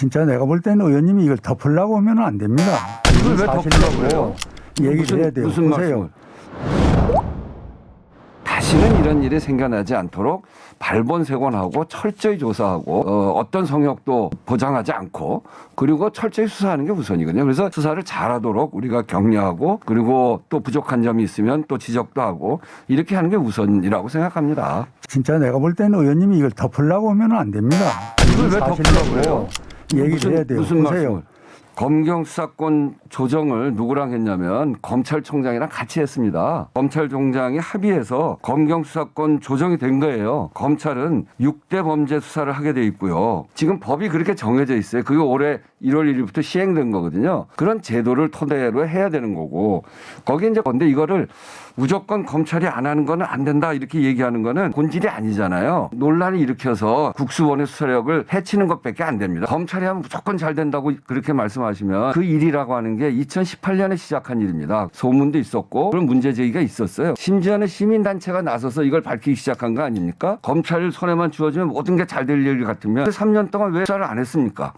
진짜 내가 볼 때는 의원님이 이걸 덮으려고 하면 안 됩니다. 이걸 왜 덮으려고 그래요? 얘기를 해야 돼요. 무슨 보세요. 다시는 이런 일이 생겨나지 않도록 발본색원하고 철저히 조사하고 어, 어떤 성역도 보장하지 않고 그리고 철저히 수사하는 게 우선이거든요. 그래서 수사를 잘하도록 우리가 격려하고 그리고 또 부족한 점이 있으면 또 지적도 하고 이렇게 하는 게 우선이라고 생각합니다. 진짜 내가 볼 때는 의원님이 이걸 덮으려고 하면 안 됩니다. 이걸 왜 덮으려고 그래요? 얘기를 무슨, 해야 돼요. 무슨 보세요. 말씀을? 검경 수사권 조정을 누구랑 했냐면 검찰총장이랑 같이 했습니다. 검찰총장이 합의해서 검경 수사권 조정이 된 거예요. 검찰은 6대 범죄 수사를 하게 돼 있고요. 지금 법이 그렇게 정해져 있어요. 그게 올해 1월 1일부터 시행된 거거든요. 그런 제도를 토대로 해야 되는 거고 거기에 이제 근데 이거를 무조건 검찰이 안 하는 거는 안 된다 이렇게 얘기하는 거는 본질이 아니잖아요. 논란을 일으켜서 국수원의 수사력을 해치는 것밖에 안 됩니다. 검찰이 하면 무조건 잘 된다고 그렇게 말씀 하시면 그 일이라고 하는 게 2018년에 시작한 일입니다. 소문도 있었고 그런 문제 제기가 있었어요. 심지어는 시민단체가 나서서 이걸 밝히기 시작한 거 아닙니까? 검찰 손에만 주어지면 모든 게 잘 될 일 같으면 3년 동안 왜 수사를 안 했습니까?